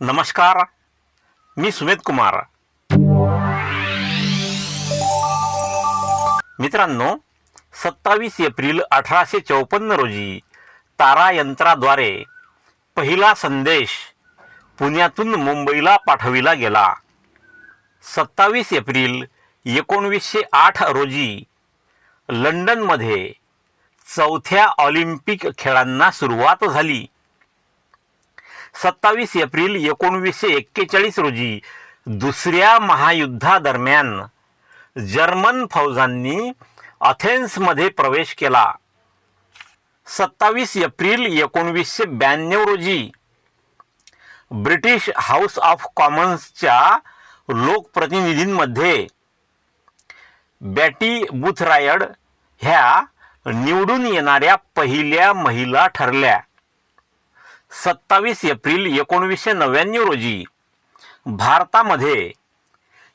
नमस्कार. मी सुमेध कुमार. मित्रांनो सत्तावीस एप्रिल अठराशे चौपन्न रोजी तारायंत्राद्वारे पहिला संदेश पुण्यातून मुंबईला पाठविला गेला. सत्तावीस एप्रिल एकोणवीसशे आठ रोजी लंडनमध्ये चौथ्या ऑलिम्पिक खेळांना सुरुवात झाली. सत्तावीस एप्रिल एकोणवीसशे एक्केचाळीस रोजी दुसऱ्या महायुद्धादरम्यान जर्मन फौजांनी अथेन्समध्ये प्रवेश केला. सत्तावीस एप्रिल एकोणवीसशे ब्याण्णव रोजी ब्रिटिश हाऊस ऑफ कॉमन्सच्या लोकप्रतिनिधींमध्ये बॅटी बुथरायड ह्या निवडून येणाऱ्या पहिल्या महिला ठरल्या. सत्तावीस एप्रिल एकोणवीसशे नव्याण्णव रोजी भारतामध्ये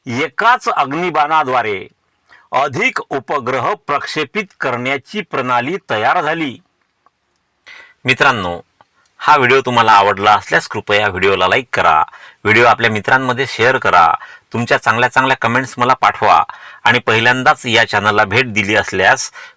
एकाच अग्निबाणाद्वारे अधिक उपग्रह प्रक्षेपित करण्याची प्रणाली तयार झाली. मित्रांनो हा व्हिडिओ तुम्हाला आवडला असल्यास कृपया व्हिडिओला लाईक करा व्हिडिओ आपल्या मित्रांमध्ये शेअर करा तुमच्या चांगल्या चांगल्या कमेंट्स मला पाठवा आणि पहिल्यांदाच या चॅनलला भेट दिली असल्यास